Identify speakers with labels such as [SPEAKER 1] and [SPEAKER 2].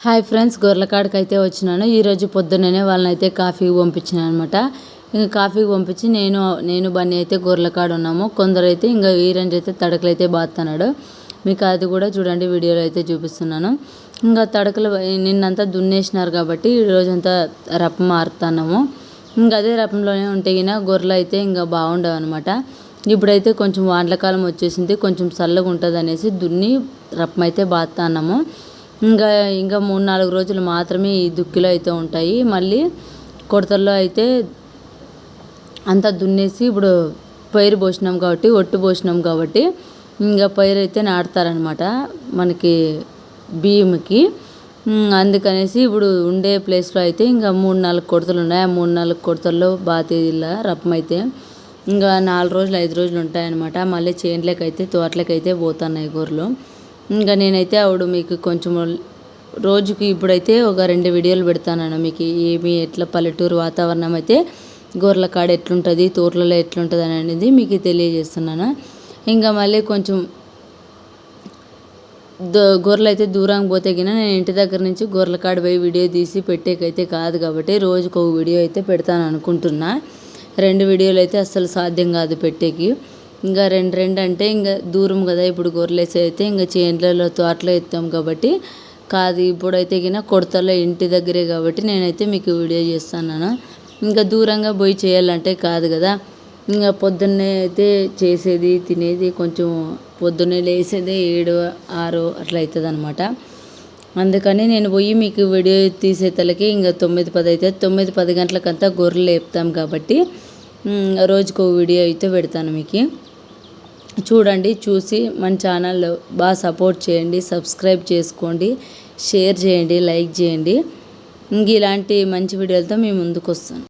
[SPEAKER 1] Hi friends గొర్రెకాడికి అయితే వచ్చినాను ఈరోజు పొద్దున్ననే వాళ్ళని అయితే కాఫీకి పంపించిన అనమాట ఇంకా కాఫీకి పంపించి నేను నేను బన్నీ అయితే గొర్రెకాడ ఉన్నాము కొందరు అయితే ఇంకా ఈరెంజ్ అయితే తడకలు అయితే బాతున్నాడు మీకు అది కూడా చూడండి వీడియోలో అయితే చూపిస్తున్నాను. ఇంకా తడకలు నిన్నంతా దున్నేసినారు కాబట్టి ఈ రోజంతా మారుతున్నాము. ఇంకా అదే రపంలోనే ఉంటే గిన గొర్రెలు అయితే ఇంకా బాగుండవు అనమాట ఇప్పుడైతే కొంచెం వాండ్లకాలం వచ్చేసింది కొంచెం చల్లగా ఉంటుంది అనేసి దున్ని రప్పం అయితే బాతున్నాము ఇంకా ఇంకా మూడు నాలుగు రోజులు మాత్రమే ఈ దుక్కిలో అయితే ఉంటాయి. మళ్ళీ కొడతల్లో అయితే అంతా దున్నేసి ఇప్పుడు పైరు పోసినాం కాబట్టి ఒట్టు పోసినాం కాబట్టి ఇంకా పైరు అయితే నాటుతారనమాట మనకి బియ్యంకి. అందుకనేసి ఇప్పుడు ఉండే ప్లేస్లో అయితే ఇంకా మూడు నాలుగు కొడతలు ఉన్నాయి. ఆ మూడు నాలుగు కొడతల్లో బాతీల రప్పం అయితే ఇంకా నాలుగు రోజులు ఐదు రోజులు ఉంటాయన్నమాట. మళ్ళీ చేనులకైతే తోటలకైతే పోతున్నాయి గొర్రెలు ఇంకా నేనైతే ఆవిడ మీకు కొంచెం రోజుకి ఇప్పుడైతే ఒక రెండు వీడియోలు పెడతాను మీకు ఏమి ఎట్లా పల్లెటూరు వాతావరణం అయితే గొర్రెల కాడ ఎట్లుంటుంది తోటలలో ఎట్లుంటుంది అనేది మీకు తెలియజేస్తున్నాను. ఇంకా మళ్ళీ కొంచెం గొర్రెలు అయితే దూరంగా పోతే గిన నేను ఇంటి దగ్గర నుంచి గొర్రెల కాడ పోయి వీడియో తీసి పెట్టేకైతే కాదు కాబట్టి రోజుకు ఒక వీడియో అయితే పెడతాను అనుకుంటున్నా రెండు వీడియోలు అయితే అస్సలు సాధ్యం కాదు పెట్టేకి. ఇంకా రెండు రెండు అంటే ఇంకా దూరం కదా ఇప్పుడు గొర్రెలేసి అయితే ఇంకా చేనులలో తోటలో ఎత్తాం కాబట్టి కాదు ఇప్పుడైతే గిన కొడతలో ఇంటి దగ్గరే కాబట్టి నేనైతే మీకు వీడియో చేస్తున్నాను. ఇంకా దూరంగా పోయి చేయాలంటే కాదు కదా ఇంకా పొద్దున్నే అయితే చేసేది తినేది కొంచెం పొద్దున్నే లేసేదే ఏడు ఆరు అట్లా అవుతుంది అనమాట అందుకని నేను పోయి మీకు వీడియో తీసే తలకి ఇంకా తొమ్మిది పది అయితే తొమ్మిది పది గంటలకంతా గొర్రెలు వేపుతాం కాబట్టి రోజుకో వీడియో అయితే పెడతాను మీకు. చూడండి చూసి మన ఛానల్ బాగా సపోర్ట్ చేయండి సబ్స్క్రైబ్ చేసుకోండి షేర్ చేయండి లైక్ చేయండి. ఇంక ఇలాంటి మంచి వీడియోలతో మేము ముందుకు వస్తాను.